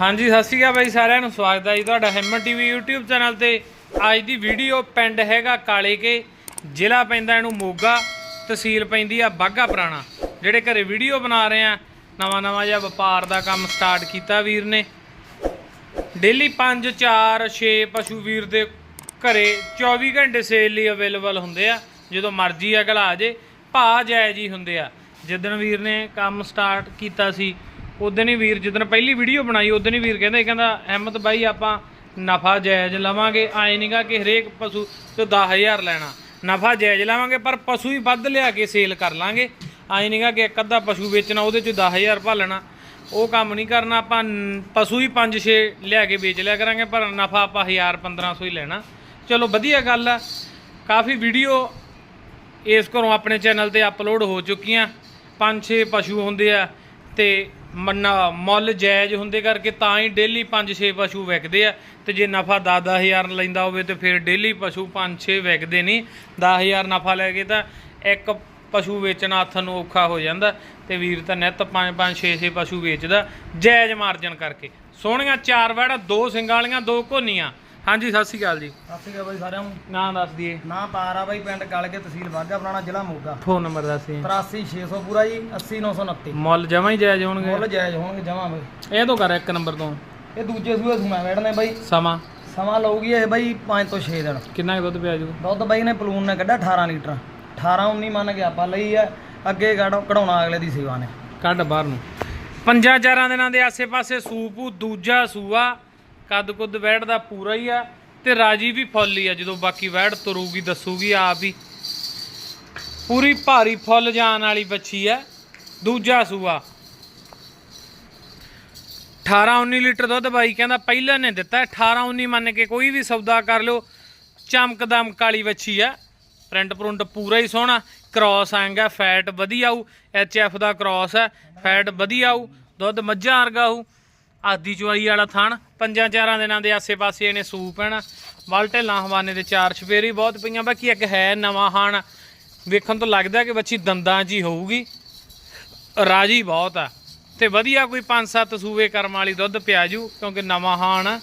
ਹਾਂਜੀ, ਸਤਿ ਸ਼੍ਰੀ ਅਕਾਲ ਬਾਈ ਸਾਰਿਆਂ ਨੂੰ, ਸਵਾਗਤ ਹੈ ਜੀ ਤੁਹਾਡਾ ਹਿੰਮਤ ਟੀਵੀ YouTube ਚੈਨਲ ਤੇ। ਅੱਜ ਦੀ ਵੀਡੀਓ ਪਿੰਡ ਹੈਗਾ ਕਾਲੇ ਕੇ, ਜ਼ਿਲ੍ਹਾ ਪੈਂਦਾ ਇਹਨੂੰ ਮੋਗਾ, ਤਹਿਸੀਲ ਪੈਂਦੀ ਆ ਬਾਗਾ ਪੁਰਾਣਾ। ਜਿਹੜੇ ਘਰੇ ਵੀਡੀਓ ਬਣਾ ਰਹੇ ਆ ਨਵਾਂ ਨਵਾਂ ਜਿਹਾ ਵਪਾਰ ਦਾ ਕੰਮ ਸਟਾਰਟ ਕੀਤਾ ਵੀਰ ਨੇ। ਡੇਲੀ 5 4 6 ਪਸ਼ੂ ਵੀਰ ਦੇ ਘਰੇ 24 ਘੰਟੇ ਸੇਲ ਲਈ ਅਵੇਲੇਬਲ ਹੁੰਦੇ ਆ। ਜਦੋਂ ਮਰਜ਼ੀ ਅਗਲਾ ਆ ਜੇ, ਭਾਅ ਜਾਇਜ਼ ਹੀ ਹੁੰਦੇ ਆ। ਜਿੱਦਣ ਵੀਰ ਨੇ ਕੰਮ ਸਟਾਰਟ ਕੀਤਾ ਸੀ ਉਦੋਂ ਹੀ ਵੀਰ, ਜਿੱਦਣ ਪਹਿਲੀ ਵੀਡੀਓ ਬਣਾਈ ਉਦੋਂ ਹੀ ਵੀਰ ਕਹਿੰਦਾ, ਇਹ ਕਹਿੰਦਾ, ਅਹਿਮਦ ਬਾਈ, ਆਪਾਂ ਨਫਾ ਜਾਇਜ਼ ਲਵਾਂਗੇ, ਆਏ ਨਹੀਂਗਾ ਕਿ ਹਰੇਕ ਪਸ਼ੂ ਤੋਂ 10000 ਲੈਣਾ। ਨਫਾ ਜਾਇਜ਼ ਲਵਾਂਗੇ, ਪਰ ਪਸ਼ੂ ਹੀ ਵੱਧ ਲਿਆ ਕੇ ਸੇਲ ਕਰ ਲਾਂਗੇ। ਆਏ ਨਹੀਂਗਾ ਕਿ ਇੱਕ ਅੱਧਾ ਪਸ਼ੂ ਵੇਚਣਾ, ਉਹਦੇ ਚ 10000 ਭਾਲਣਾ। ਉਹ ਕੰਮ ਨਹੀਂ ਕਰਨਾ, ਆਪਾਂ ਪਸ਼ੂ ਹੀ 5-6 ਲਿਆ ਕੇ ਵੇਚ ਲਿਆ ਕਰਾਂਗੇ, ਪਰ ਨਫਾ ਆਪਾਂ 1000 1500 ਹੀ ਲੈਣਾ। ਚਲੋ, ਵਧੀਆ ਗੱਲ ਆ। ਕਾਫੀ ਵੀਡੀਓ ਇਸ ਘਰੋਂ ਆਪਣੇ ਚੈਨਲ ਤੇ ਅਪਲੋਡ ਹੋ ਚੁੱਕੀਆਂ। 5-6 ਪਸ਼ੂ ਹੁੰਦੇ ਆ ਤੇ ਮੰਨਾ ਮੁੱਲ ਜਾਇਜ਼ ਹੁੰਦੇ ਕਰਕੇ ਤਾਂ ਹੀ ਡੇਲੀ 5-6 ਪਸ਼ੂ ਵਿਕਦੇ ਆ ਤੇ ਜੇ ਨਫਾ 10-10000 ਲੈਂਦਾ ਹੋਵੇ ਤੇ ਫਿਰ ਡੇਲੀ ਪਸ਼ੂ 5-6 ਵਿਕਦੇ ਨਹੀਂ। 10000 ਨਫਾ ਲੈ ਕੇ ਤਾਂ ਇੱਕ ਪਸ਼ੂ ਵੇਚਣਾ ਹੱਥ ਨੂੰ ਔਖਾ ਹੋ ਜਾਂਦਾ ਤੇ ਵੀਰ ਤਾਂ ਨਿੱਤ 5-5 6-6 ਪਸ਼ੂ ਵੇਚਦਾ, ਜਾਇਜ਼ ਮਾਰਜਨ ਕਰਕੇ। ਸੋਹਣੀਆਂ ਚਾਰ ਵੜਾ ਦੋ ਸਿੰਗਾਂ ਵਾਲੀਆਂ, ਦੋ ਘੋਨੀਆਂ। ਹਾਂਜੀ ਸਤਿ ਸ਼੍ਰੀ ਅਕਾਲ ਜੀ। ਸਤਿ ਸ਼੍ਰੀ ਅਕਾਲ ਬਾਈ ਸਾਰਿਆਂ ਨੂੰ। ਨਾਂ ਦੱਸ ਦਈਏ। ਨਾਂ ਪਾਰਾ ਬਾਈ ਪਿੰਡ ਕਾਲਕੇ ਤਹਿਸੀਲ ਬਾਗਾ ਪੁਰਾਣਾ ਜ਼ਿਲ੍ਹਾ ਮੋਗਾ। ਫੋਨ ਨੰਬਰ ਦੱਸ ਦਈਏ। 83600 ਪੂਰਾ ਜੀ 80929 ਮੁੱਲ ਜਮਾ ਹੀ ਜਾਇਜ਼ ਹੋਣਗੇ। ਮੁੱਲ ਜਾਇਜ਼ ਹੋਣਗੇ ਜਮਾ ਬਾਈ। ਇਹ ਤੋਂ ਕਰ ਇੱਕ ਨੰਬਰ ਤੋਂ। ਇਹ ਦੂਜੇ ਸੂਏ ਸੁਣਾ ਬੈਠਨੇ ਬਾਈ। ਸਮਾਂ? ਸਮਾਂ ਲਊਗੀ ਇਹ ਬਾਈ 5 ਤੋਂ 6 ਦਿਨ। ਕਿੰਨਾ ਕੁ ਦੁੱਧ ਪਿਆ ਜੂ? ਦੁੱਧ ਬਾਈ ਨੇ ਪਲੂਨ ਨੇ ਕੱਢਿਆ 18 ਲੀਟਰ। 18 19 ਮੰਨ ਕੇ ਆਪਾਂ ਲਈ ਆ। ਅੱਗੇ ਕਢ- ਕਢਾਉਣਾ ਅਗਲੇ ਦੀ ਸੇਵਾ ਨੇ। ਕੱਢ ਬਾਹਰ ਨੂੰ। ਪੰਜਾਂ ਚਾਰਾਂ ਦਿਨਾਂ ਦੇ ਆਸੇ-ਪਾਸੇ ਸੂਪੂ ਦੂਜਾ ਸੂਆ। ਕੱਦ ਕੁੱਦ ਵੈੜ ਦਾ ਪੂਰਾ ਹੀ ਆ ਤੇ ਰਾਜੀ ਵੀ ਫੁੱਲ ਹੀ ਆ, ਜਦੋਂ ਬਾਕੀ ਵੈੜ ਤੁਰੂਗੀ, ਦੱਸੂਗੀ ਆਪ ਹੀ। ਪੂਰੀ ਭਾਰੀ ਫੁੱਲ ਜਾਣ ਵਾਲੀ ਬੱਚੀ ਆ, ਦੂਜਾ ਸੂਆ। 18 19 ਲੀਟਰ ਦੁੱਧ ਬਾਈ, ਕਹਿੰਦਾ ਪਹਿਲਾਂ ਨੇ ਦਿੱਤਾ 18 19 ਮੰਨ ਕੇ ਕੋਈ ਵੀ ਸੌਦਾ ਕਰ ਲਿਓ, ਚਮਕਦਮ ਕਾਲੀ ਵੱਛੀ ਆ। ਪ੍ਰਿੰਟ ਪ੍ਰਿੰਟ ਪੂਰਾ ਹੀ ਸੋਹਣਾ ਕ੍ਰਾਸ ਆਏਗਾ ਫੈਟ ਵਧੀਆ ਆਊ ਐਚ ਐਫ ਦਾ ਕ੍ਰਾਸ ਹੈ ਫੈਟ ਵਧੀਆ ਆਊ, ਦੁੱਧ ਮੱਝਾਂ ਵਰਗਾ ਆਊ। ਆਦੀ ਚਵਾਈ ਵਾਲਾ ਥਣ, ਪੰਜਾਂ ਚਾਰਾਂ ਦਿਨਾਂ ਦੇ ਆਸੇ-ਪਾਸੇ ਇਹਨੇ ਸੂ ਪੈਣਾ ਵੱਲ ਢਿੱਲਾਂ ਹਵਾਨੇ ਦੇ ਚਾਰ ਛਪੇਰੀ ਬਹੁਤ ਪਈਆਂ, ਬਾਕੀ ਇੱਕ ਹੈ ਨਵਾਂ ਹਾਣ। ਵੇਖਣ ਤੋਂ ਲੱਗਦਾ ਕਿ ਬੱਚੀ ਦੰਦਾਂ 'ਚ ਹੀ ਹੋਊਗੀ। ਰਾਜੀ ਬਹੁਤ ਆ। ਤੇ ਵਧੀਆ ਕੋਈ 5-7 ਸੂਵੇ ਕਰਮ ਵਾਲੀ ਦੁੱਧ ਪਿਆ ਜੂ, ਕਿਉਂਕਿ ਨਵਾਂ ਹਾਣ। ਆ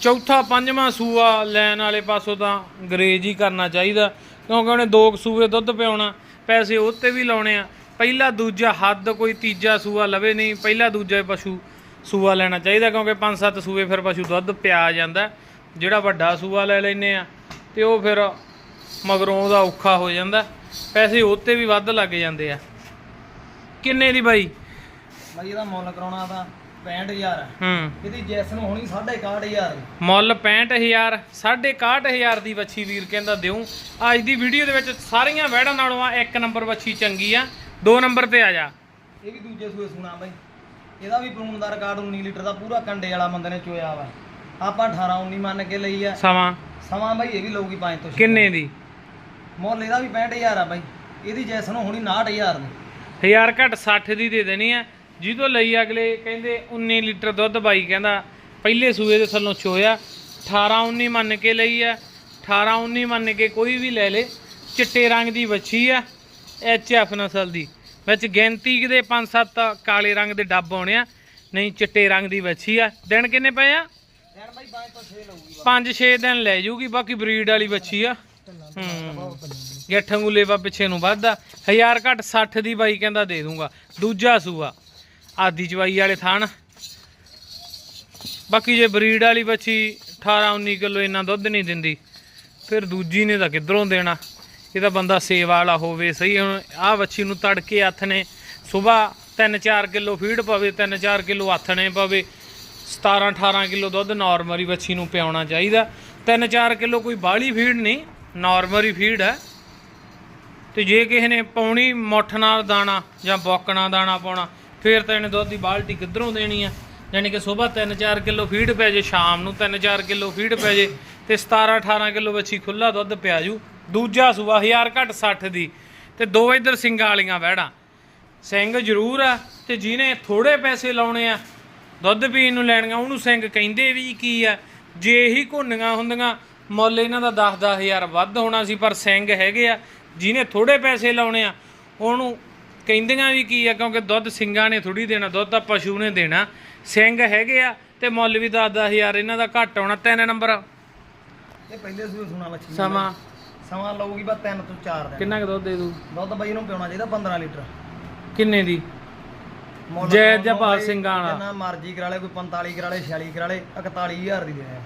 ਚੌਥਾ, ਪੰਜਵਾਂ ਸੂਆ ਲੈਣ ਵਾਲੇ ਪਾਸੋਂ ਤਾਂ ਅੰਗਰੇਜ਼ ਹੀ ਕਰਨਾ ਚਾਹੀਦਾ, ਕਿਉਂਕਿ ਉਹਨੇ ਦੋ ਕੁ ਸੂਏ ਦੁੱਧ ਪਿਆਉਣਾ। ਪੈਸੇ ਉਹ ਤੇ ਵੀ ਲਾਉਣੇ ਆ। ਪਹਿਲਾ ਦੂਜਾ ਹੱਦ ਕੋਈ ਤੀਜਾ ਸੂਆ ਲਵੇ ਨਹੀਂ, ਪਹਿਲਾ ਦੂਜਾ ਪਸ਼ੂ। ਸੂਆ ਲੈਣਾ ਚਾਹੀਦਾ ਕਿਉਂਕਿ ਪੰਜ ਸੱਤ ਸੂਏ ਫਿਰ ਪਸ਼ੂ ਦੁੱਧ ਪਿਆ ਜਾਂਦਾ। ਜਿਹੜਾ ਵੱਡਾ ਸੂਆ ਲੈ ਲੈਨੇ ਆ ਤੇ ਉਹ ਫਿਰ ਮਗਰੋਂ ਉਹਦਾ ਔਖਾ ਹੋ ਜਾਂਦਾ। ਪੈਸੇ ਉਹ ਤੇ ਵੀ ਵੱਧ ਲੱਗ ਜਾਂਦੇ ਆ। ਕਿੰਨੇ ਦੀ ਬਾਈ? ਬਾਈ ਇਹਦਾ ਮੁੱਲ ਕਰਾਉਣਾ ਤਾਂ 65000 ਹੈ। ਇਹਦੀ ਜੈਸ ਨੂੰ ਹੋਣੀ 61500 ਮੁੱਲ 65000 61500 ਦੀ ਵੱਛੀ ਵੀਰ ਕਹਿੰਦਾ ਦਿਉ ਅੱਜ ਦੀ ਵੀਡੀਓ ਦੇ ਵਿੱਚ ਸਾਰੀਆਂ ਵਹਿੜਾਂ ਨਾਲੋਂ ਆ ਇੱਕ ਨੰਬਰ ਵੱਛੀ ਚੰਗੀ ਆ ਦੋ ਨੰਬਰ ਤੇ ਆ ਜਾ। ਇਹ ਵੀ ਦੂਜੇ ਸੂਏ ਸੁਣਾ ਬਾਈ। ਇਹਦਾ ਵੀ ਪਲੂਨ ਦਾ ਰਿਕਾਰਡ 19 ਲੀਟਰ ਦਾ ਪੂਰਾ ਕੰਡੇ ਵਾਲਾ ਬੰਦੇ ਨੇ ਚੋਇਆ ਵਾ। ਆਪਾਂ 18 19 ਮੰਨ ਕੇ ਲਈ ਆ। ਸਮਾਂ? ਸਮਾਂ ਬਾਈ ਇਹ ਵੀ ਲਊਗੀ 5 ਤੋਂ ਛੇ। ਕਿੰਨੇ ਦੀ? ਮੁੱਲ ਇਹਦਾ ਵੀ 65000 ਆ ਬਾਈ। ਇਹਦੀ ਜੈਸ ਨੂੰ ਹੋਣੀ 69000 ਦੀ। 1000 ਘੱਟ 60 ਦੀ ਦੇ ਦੇਣੀ ਆ। ਜਿਹਦੋਂ ਲਈ ਅਗਲੇ ਕਹਿੰਦੇ 19 ਲੀਟਰ ਦੁੱਧ ਬਾਈ ਕਹਿੰਦਾ ਪਹਿਲੇ ਸੂਏ ਦੇ ਥੱਲੋਂ ਚੋਇਆ। 18 19 ਮੰਨ ਕੇ ਲਈ ਆ। 18 19 ਮੰਨ ਕੇ ਕੋਈ ਵੀ ਲੈ ਲੇ। ਚਿੱਟੇ ਰੰਗ ਦੀ ਵੱਛੀ ਆ। ਐਚ ਐਫ ਨਸਲ ਦੀ। ਵਿੱਚ ਗਿਣਤੀ ਦੇ 5-7 ਕਾਲੇ ਰੰਗ ਦੇ ਡੱਬ ਆਉਣੇ ਆ ਨਹੀਂ ਚਿੱਟੇ ਰੰਗ ਦੀ ਵੱਛੀ ਆ। ਦਿਨ ਕਿੰਨੇ ਪਏ ਆ? ਐਨ ਬਾਈ 5 ਤੋਂ 6 ਲਊਗੀ 5-6 ਦਿਨ ਲੈ ਜੂਗੀ ਬਾਕੀ ਬਰੀਡ ਵਾਲੀ ਵੱਛੀ ਆ। ਹੂੰ ਗਿੱਠ ਲੇਵਾ ਪਿੱਛੇ ਨੂੰ ਵੱਧਦਾ। 1000 ਘੱਟ 60 ਦੀ ਬਾਈ ਕਹਿੰਦਾ ਦੇ ਦੂੰਗਾ। ਦੂਜਾ ਸੂਆ ਆਦੀ ਚਵਾਈ ਵਾਲੇ ਥਾਣ ਬਾਕੀ ਜੇ ਬਰੀਡ ਵਾਲੀ ਬੱਚੀ 18 19 ਕਿਲੋ ਇੰਨਾ ਦੁੱਧ ਨਹੀਂ ਦਿੰਦੀ ਫਿਰ ਦੂਜੀ ਨੇ ਤਾਂ ਕਿੱਧਰੋਂ ਦੇਣਾ? ਇਹ ਤਾਂ ਬੰਦਾ ਸੇਵਾ ਵਾਲਾ ਹੋਵੇ, ਸਹੀ ਹੁਣ ਆਹ ਵੱਛੀ ਨੂੰ ਤੜਕੇ ਹੱਥ ਨੇ, ਸਵੇਰ 3-4 ਕਿਲੋ ਫੀਡ ਪਵੇ 3-4 ਕਿਲੋ ਹੱਥ ਨੇ ਪਵੇ 17-18 ਕਿਲੋ ਦੁੱਧ ਨਾਰਮਲੀ ਵੱਛੀ ਨੂੰ ਪਿਆਉਣਾ ਚਾਹੀਦਾ। 3-4 ਕਿਲੋ ਕੋਈ ਬਾਹਲੀ ਫੀਡ ਨਹੀਂ ਨਾਰਮਲੀ ਫੀਡ ਹੈ। ਤੇ ਜੇ ਕਿਸੇ ਨੇ ਪਾਉਣੀ, ਮੁੱਠ ਨਾਲ ਦਾਣਾ ਜਾਂ ਬੋਕਣਾ ਦਾਣਾ ਪਾਉਣਾ, ਫਿਰ ਤਾਂ ਇਹਨੇ ਦੁੱਧ ਦੀ ਬਾਲਟੀ ਕਿੱਧਰੋਂ ਦੇਣੀ ਆ? ਯਾਨੀ ਕਿ ਸਵੇਰ 3-4 ਕਿਲੋ ਫੀਡ ਪੈ ਜੇ, ਸ਼ਾਮ ਨੂੰ 3-4 ਕਿਲੋ ਫੀਡ ਪੈ ਜੇ, ਤੇ 17-18 ਕਿਲੋ ਵੱਛੀ ਖੁੱਲਾ ਦੁੱਧ ਪਿਆ ਜੂ ਦੂਜਾ ਸੂਆ 1000 ਘੱਟ 60 ਦੀ ਤੇ ਦੋ ਇਧਰ ਸਿੰਘਾਂ ਵਾਲੀਆਂ ਵਹਿੜਾਂ। ਸਿੰਘ ਜ਼ਰੂਰ ਆ ਤੇ ਜਿਹਨੇ ਥੋੜੇ ਪੈਸੇ ਲਾਉਣੇ ਆ ਦੁੱਧ ਪੀਣ ਨੂੰ ਲੈਣੀਆਂ ਉਹਨੂੰ ਸਿੰਘ ਕਹਿੰਦੇ ਵੀ ਕੀ ਆ ਜੇ ਇਹੀ ਘੁੰਨੀਆਂ ਹੁੰਦੀਆਂ ਮੁੱਲ ਇਹਨਾਂ ਦਾ 10-10000 ਵੱਧ ਹੋਣਾ ਸੀ ਪਰ ਸਿੰਘ ਹੈਗੇ ਆ ਜਿਹਨੇ ਥੋੜੇ ਪੈਸੇ ਲਾਉਣੇ ਆ ਉਹਨੂੰ ਕਹਿੰਦੀਆਂ ਵੀ ਕੀ ਆ ਕਿਉਂਕਿ ਦੁੱਧ ਸਿੰਘਾਂ ਨੇ ਥੋੜੀ ਦੇਣਾ ਦੁੱਧ ਤਾਂ ਪਸ਼ੂ ਨੇ ਦੇਣਾ। ਸਿੰਘ ਹੈਗੇ ਆ ਤੇ ਮੁੱਲ ਵੀ 10-10000 ਇਹਨਾਂ ਦਾ ਘੱਟ ਆਉਣਾ ਤਿੰਨ ਨੰਬਰ। ਇਹ ਪਹਿਲੇ ਸੂਏ ਸੁਣਾ ਨੂੰ ਸਮਾਂ। ਸਮਾਂ ਲਊਗੀ ਬਸ 3 ਤੋਂ 4 ਦਿਨ। ਕਿੰਨਾ ਕੁ ਦੁੱਧ ਦੇ ਦੂ? ਦੁੱਧ ਬਾਈ ਨੂੰ ਪਿਉਣਾ ਚਾਹੀਦਾ 15 ਲੀਟਰ। ਕਿੰਨੇ ਦੀ? ਮੁੱਲ ਜੈ ਕਰਾਉਣਾ ਜਪਾ ਬਾਈ, ਸਿੰਘਾਂ ਵਾਲਾ। ਜਿੰਨਾ ਮਰਜ਼ੀ ਕਰਾ ਲੈ ਕੋਈ 45 ਕਰਾ ਲੈ 46 ਕਰਾ ਲੈ 41000 ਦੀ ਦੇ ਆ।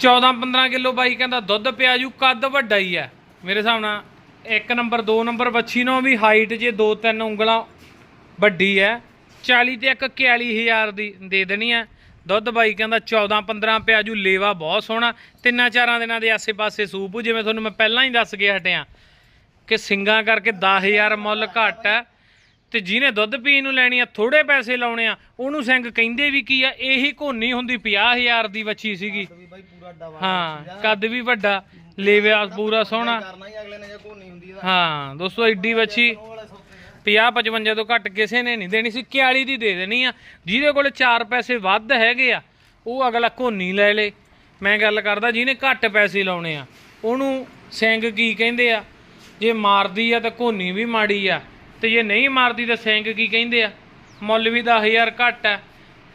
14-15 ਕਿਲੋ ਬਾਈ ਕਹਿੰਦਾ ਦੁੱਧ ਪਿਆ ਜੂ ਕੱਦ ਵੱਡਾ ਹੀ ਆ ਮੇਰੇ ਹਿਸਾਬ ਨਾਲ ਇੱਕ ਨੰਬਰ ਦੋ ਨੰਬਰ ਬੱਚੀ ਨੂੰ ਵੀ ਹਾਈਟ ਜੇ ਦੋ ਤਿੰਨ ਉਂਗਲਾਂ ਵੱਡੀ ਹੈ। 40 ਤੇ ਇੱਕ 41000 ਦੀ ਦੇ ਦੇਣੀ ਆ ਦੁੱਧ ਬਾਈ ਕਹਿੰਦਾ 14-15 ਪਿਆ ਜੂ ਲੇਵਾ ਬਹੁਤ ਸੋਹਣਾ। ਤਿੰਨਾਂ ਚਾਰਾਂ ਦਿਨਾਂ ਦੇ ਆਸੇ-ਪਾਸੇ ਸੂਪ ਜਿਵੇਂ ਤੁਹਾਨੂੰ ਮੈਂ ਪਹਿਲਾਂ ਹੀ ਦੱਸ ਕੇ ਹਟਿਆ। ਕਿ ਸਿੰਗਾਂ ਕਰਕੇ 10000 ਮੁੱਲ ਘੱਟ ਹੈ। ਤੇ ਜਿਹਨੇ ਦੁੱਧ ਪੀਣ ਨੂੰ ਲੈਣੀ ਆ ਥੋੜੇ ਪੈਸੇ ਲਾਉਣੇ ਆ ਉਹਨੂੰ ਸਿੰਘ ਕਹਿੰਦੇ ਵੀ ਕੀ ਆ ਇਹੀ ਘੋਨੀ ਹੁੰਦੀ 50000 ਦੀ ਵੱਛੀ ਸੀਗੀ। ਹਾਂ ਕੱਦ ਵੀ ਵੱਡਾ ਲੇਵਿਆ ਪੂਰਾ ਸੋਹਣਾ। ਹੀ ਦੋਸਤੋ ਐਡੀ ਵੱਛੀ 50 55 ਤੋਂ ਘੱਟ ਕਿਸੇ ਨੇ ਨਹੀਂ ਦੇਣੀ ਸੀ 41 ਦੀ ਦੇ ਦੇਣੀ ਆ। ਜਿਹਦੇ ਕੋਲ 4 ਪੈਸੇ ਵੱਧ ਹੈਗੇ ਆ, ਉਹ ਅਗਲਾ ਘੋਨੀ ਲੈ ਲੇ। ਮੈਂ ਗੱਲ ਕਰਦਾ ਜਿਹਨੇ ਘੱਟ ਪੈਸੇ ਲਾਉਣੇ ਆ, ਉਹਨੂੰ ਸਿੰਘ ਕੀ ਕਹਿੰਦੇ ਆ? ਜੇ ਮਾਰਦੀ ਆ ਤਾਂ ਘੋਨੀ ਵੀ ਮਾੜੀ ਆ, ਤੇ ਜੇ ਨਹੀਂ ਮਾਰਦੀ ਤਾਂ ਸਿੰਘ ਕੀ ਕਹਿੰਦੇ ਆ? ਮੁੱਲ ਵੀ 10000 ਘੱਟ ਆ।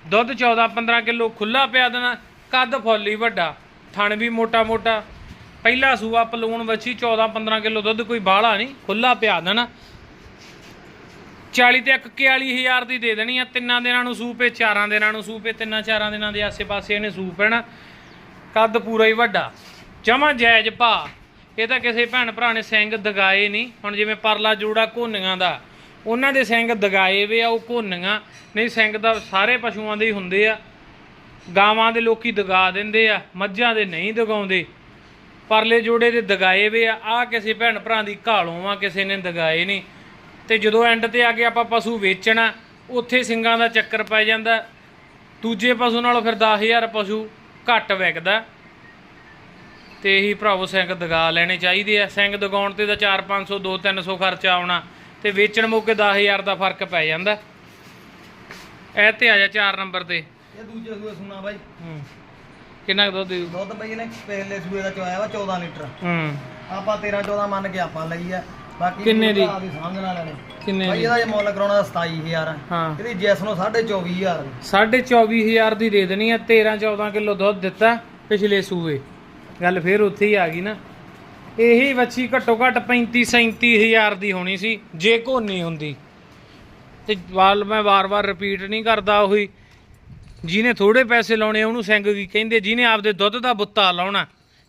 ਦੁੱਧ 14 15 ਕਿਲੋ ਖੁੱਲਾ ਪਿਆ ਦੇਣਾ, ਕੱਦ ਫੁੱਲ ਹੀ ਵੱਡਾ, ਥਣ ਵੀ ਮੋਟਾ ਮੋਟਾ ਪਹਿਲਾ ਸੂਆ ਪਲੂਣ ਵੱਛੀ 14 15 ਕਿਲੋ ਦੁੱਧ ਕੋਈ ਬਾਹਲਾ ਨਹੀਂ ਖੁੱਲਾ ਪਿਆ ਦੇਣਾ। 40 ਤੇ ਇੱਕ 41000 ਦੀ ਦੇ ਦੇਣੀ ਆ। ਤਿੰਨਾਂ ਦਿਨਾਂ ਨੂੰ ਸੂਪੇ ਚਾਰਾਂ ਦਿਨਾਂ ਨੂੰ ਸੂਪੇ ਤਿੰਨਾਂ ਚਾਰਾਂ ਦਿਨਾਂ ਦੇ ਆਸੇ-ਪਾਸੇ ਇਹਨੇ ਸੂਪ ਪੈਣਾ ਕੱਦ ਪੂਰਾ ਹੀ ਵੱਡਾ। ਜਮਾ ਜਾਇਜ਼ ਭਾ। ਇਹ ਤਾਂ ਕਿਸੇ ਭੈਣ ਭਰਾ ਨੇ ਸਿੰਘ ਦਗਾਏ ਨਹੀਂ। ਹੁਣ ਜਿਵੇਂ ਪਰਲਾ ਜੋੜਾ ਘੋਨੀਆਂ ਦਾ, ਉਹਨਾਂ ਦੇ ਸਿੰਘ ਦਗਾਏ ਵੇ ਆ, ਉਹ ਘੋਨੀਆਂ। ਨਹੀਂ, ਸਿੰਘ ਤਾਂ ਸਾਰੇ ਪਸ਼ੂਆਂ ਦੇ ਹੀ ਹੁੰਦੇ ਆ। ਗਾਵਾਂ ਦੇ ਲੋਕੀ ਦਗਾ ਦਿੰਦੇ ਆ, ਮੱਝਾਂ ਦੇ ਨਹੀਂ ਦਗਾਉਂਦੇ। ਪਰਲੇ ਜੋੜੇ ਦੇ ਦਗਾਏ ਵੇ ਆ। ਆ ਕਿਸੇ ਭੈਣ ਭਰਾ ਦੀ ਘਾਲੋਂ ਆ, ਕਿਸੇ ਨੇ ਦਗਾਏ ਨਹੀਂ। ਤੇ ਜਦੋਂ ਐਂਡ ਤੇ ਆ ਕੇ ਆਪਾਂ ਪਸ਼ੂ ਵੇਚਣਾ ਉੱਥੇ ਸਿੰਘਾਂ ਦਾ ਚੱਕਰ ਪੈ ਜਾਂਦਾ। ਦੂਜੇ ਪਸ਼ੂ ਨਾਲੋਂ ਫਿਰ 10000 ਪਸ਼ੂ ਘੱਟ ਵਿਕਦਾ। ਤੇ ਇਹੀ ਭਰਾਵੋ ਸਿੰਘ ਦਗਾ ਲੈਣੇ ਚਾਹੀਦੇ ਆ। ਸਿੰਘ ਦਗਾਉਣ ਤੇ ਤਾਂ 4-500 2-300 ਖਰਚਾ ਆਉਣਾ। ਤੇ ਵੇਚਣ ਮੌਕੇ 10000 ਦਾ ਫ਼ਰਕ ਪੈ ਜਾਂਦਾ। ਇਹ ਤੇ ਆ ਜਾ 4 ਨੰਬਰ ਤੇ। ਇਹ ਦੂਜੇ ਸੂਏ ਸੁਣਾ ਬਾਈ। ਹੂੰ। ਕਿੰਨਾ ਦੁੱਧ ਦੇਊ? ਦੁੱਧ ਬਾਈ ਇਹਨੇ ਪਹਿਲੇ ਸੂਏ ਦਾ ਚੋਇਆ ਵਾ 14 ਲੀਟਰ। ਹੂੰ। ਆਪਾਂ 13 14 ਮੰਨ ਕੇ ਆਪਾਂ ਲਈ ਆ ਬਾਕੀ ਕਿੰਨੇ ਦੀ? ਭਰਾ ਸਮਝ ਨਾਲ ਲੈਣੇ। ਕਿੰਨੇ ਦੀ? ਇਹਦਾ ਜੇ ਮੁੱਲ ਕਰਾਉਣਾ ਤਾਂ 27000 ਆ ਹਾਂ। ਇਹਦੀ ਜੈਸ ਨੂੰ 24500 ਦੀ ਸਾਢੇ 24000 ਦੀ ਦੇ ਦੇਣੀ ਆ 13 14 ਕਿਲੋ ਦੁੱਧ ਦਿੱਤਾ ਪਿਛਲੇ ਸੂਏ। ਗੱਲ ਫੇਰ ਉੱਥੇ ਹੀ ਆ ਗਈ ਨਾ। ਇਹੀ ਵੱਛੀ ਘੱਟੋ ਘੱਟ 35 37000 ਦੀ ਹੋਣੀ ਸੀ ਜੇ ਘੋਨੀ ਹੁੰਦੀ। ਤੇ ਵਾਲ ਮੈਂ ਵਾਰ-ਵਾਰ ਰਿਪੀਟ ਨਹੀਂ ਕਰਦਾ ਉਹੀ। ਜਿਹਨੇ ਥੋੜੇ ਪੈਸੇ ਲਾਉਣੇ ਉਹਨੂੰ ਸਿੰਘ ਕੀ ਕਹਿੰਦੇ? ਜਿਹਨੇ ਆਪਦੇ ਦੁੱਧ ਦਾ ਬੁੱਤਾ ਲਾਉਣਾ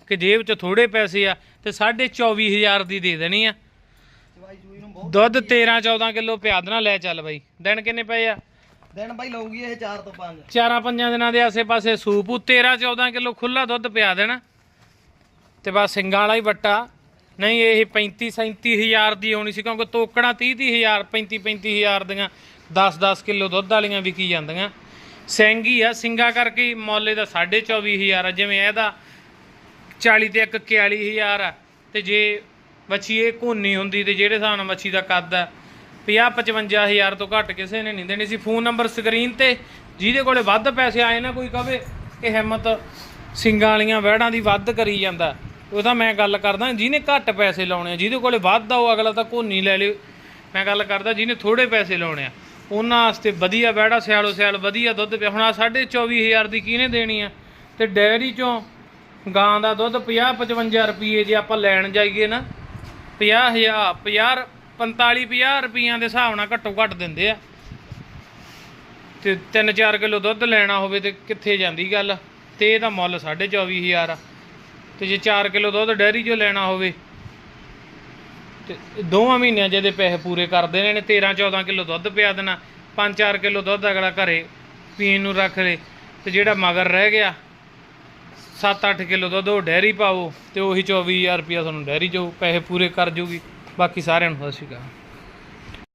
ਕਿ ਜੇਬ 'ਚ ਥੋੜੇ ਪੈਸੇ ਆ ਤੇ ਸਾਢੇ 24000 ਦੀ ਦੇ ਦੇਣੀ ਆ ਚਵਾਈ ਚੂਈ ਨੂੰ ਬਹੁਤ ਦੁੱਧ 13 14 ਕਿਲੋ ਪਿਆ ਦੇਣਾ ਲੈ ਚੱਲ ਬਾਈ। ਦਿਨ ਕਿੰਨੇ ਪਏ ਆ? ਦਿਨ ਬਾਈ ਲਊਗੀ ਇਹ 4 ਤੋਂ 5 ਚਾਰਾਂ ਪੰਜਾਂ ਦਿਨਾਂ ਦੇ ਆਸੇ-ਪਾਸੇ ਸੂਪ। ਉਹ 13 14 ਕਿਲੋ ਖੁੱਲਾ ਦੁੱਧ ਪਿਆ ਦੇਣਾ। ਤੇ ਬਸ ਸਿੰਘਾਂ ਵਾਲਾ ਹੀ ਵੱਟਾ। ਨਹੀਂ ਇਹ 35 37000 ਦੀ ਆਉਣੀ ਸੀ ਕਿਉਂਕਿ ਤੋਕੜਾਂ 30 30000 35 35000 ਦੀਆਂ 10 10 ਕਿਲੋ ਦੁੱਧ ਵਾਲੀਆਂ ਵਿਕੀ ਜਾਂਦੀਆਂ। ਸਿੰਘ ਹੀ ਆ ਸਿੰਘਾ ਕਰਕੇ ਮੁੱਲ ਇਹਦਾ 24000 ਆ। ਜਿਵੇਂ ਇਹਦਾ 40 ਤੇ ਇੱਕ 41000 ਆ। ਤੇ ਜੇ ਮੱਛੀ ਇਹ ਘੁੰਨੀ ਹੁੰਦੀ ਤੇ ਜਿਹੜੇ ਹਿਸਾਬ ਨਾਲ ਮੱਛੀ ਦਾ ਕੱਦ ਆ 50 55000 ਤੋਂ ਘੱਟ ਕਿਸੇ ਨੇ ਨਹੀਂ ਦੇਣੀ ਸੀ। ਫੋਨ ਨੰਬਰ ਸਕਰੀਨ ਤੇ, ਜਿਹਦੇ ਕੋਲੇ ਵੱਧ ਪੈਸੇ ਆਏ ਨਾ ਕੋਈ ਕਵੇ, ਇਹ ਹਿੰਮਤ ਸਿੰਘਾਂ ਵਾਲੀਆਂ ਵਹਿੜਾਂ ਦੀ ਵੱਧ ਕਰੀ ਜਾਂਦਾ। ਉਹ ਤਾਂ ਮੈਂ ਗੱਲ ਕਰਦਾ, ਜਿਹਨੇ ਘੱਟ ਪੈਸੇ ਲਾਉਣੇ ਆ, ਜਿਹਦੇ ਕੋਲੇ ਵੱਧ ਆ, ਉਹ ਅਗਲਾ ਤਾਂ ਘੋਨੀ ਲੈ ਲੇ। ਮੈਂ ਗੱਲ ਕਰਦਾ, ਜਿਹਨੇ ਥੋੜੇ ਪੈਸੇ ਲਾਉਣੇ ਆ, ਉਹਨਾਂ ਵਾਸਤੇ ਵਧੀਆ ਵਹਿੜਾ, ਸਿਆਲੋ ਸਿਆਲ ਵਧੀਆ ਦੁੱਧ ਪਿਆ। ਹੁਣ ਆ 24000 ਦੀ ਕਿਹਨੇ ਦੇਣੀ ਆ? ਤੇ ਡੈਰੀ ਚੋਂ ਗਾਂ ਦਾ ਦੁੱਧ 50 55 ਰੁਪਏ ਜੇ ਆਪਾਂ ਲੈਣ ਜਾਈਏ ਨਾ 50000 50 45 50 ਰੁਪਈਆਂ ਦੇ ਹਿਸਾਬ ਨਾਲ ਘੱਟੋ ਘੱਟ ਦਿੰਦੇ ਆ। ਤੇ 3-4 ਕਿਲੋ ਦੁੱਧ ਲੈਣਾ ਹੋਵੇ ਤੇ ਕਿੱਥੇ ਜਾਂਦੀ ਗੱਲ? ਤੇ ਇਹਦਾ ਮੁੱਲ 24000 ਆ। ਤੇ ਜੇ 4 ਕਿਲੋ ਦੁੱਧ ਡੈਰੀ 'ਚੋਂ ਲੈਣਾ ਹੋਵੇ, ਤੇ ਦੋਵਾਂ ਮਹੀਨਿਆਂ ਜਿਹਦੇ ਪੈਸੇ ਪੂਰੇ ਕਰ ਦੇਣੇ ਨੇ। 13-14 ਕਿਲੋ ਦੁੱਧ ਪਿਆ ਦੇਣਾ। 5-4 ਕਿਲੋ ਦੁੱਧ ਅਗਲਾ ਘਰੇ ਪੀਣ ਨੂੰ ਰੱਖ ਲੇ। ਤੇ ਜਿਹੜਾ ਮਗਰ ਰਹਿ ਗਿਆ 7-8 ਕਿਲੋ ਦੁੱਧ ਉਹ ਡੈਰੀ ਪਾਵੋ ਤੇ ਉਹੀ 24000 ਰੁਪਇਆ ਤੁਹਾਨੂੰ ਡੈਰੀ 'ਚੋਂ ਪੈਸੇ ਪੂਰੇ ਕਰ ਜੂਗੀ। ਬਾਕੀ ਸਾਰਿਆਂ ਨੂੰ ਸਤਿ ਸ਼੍ਰੀ ਅਕਾਲ।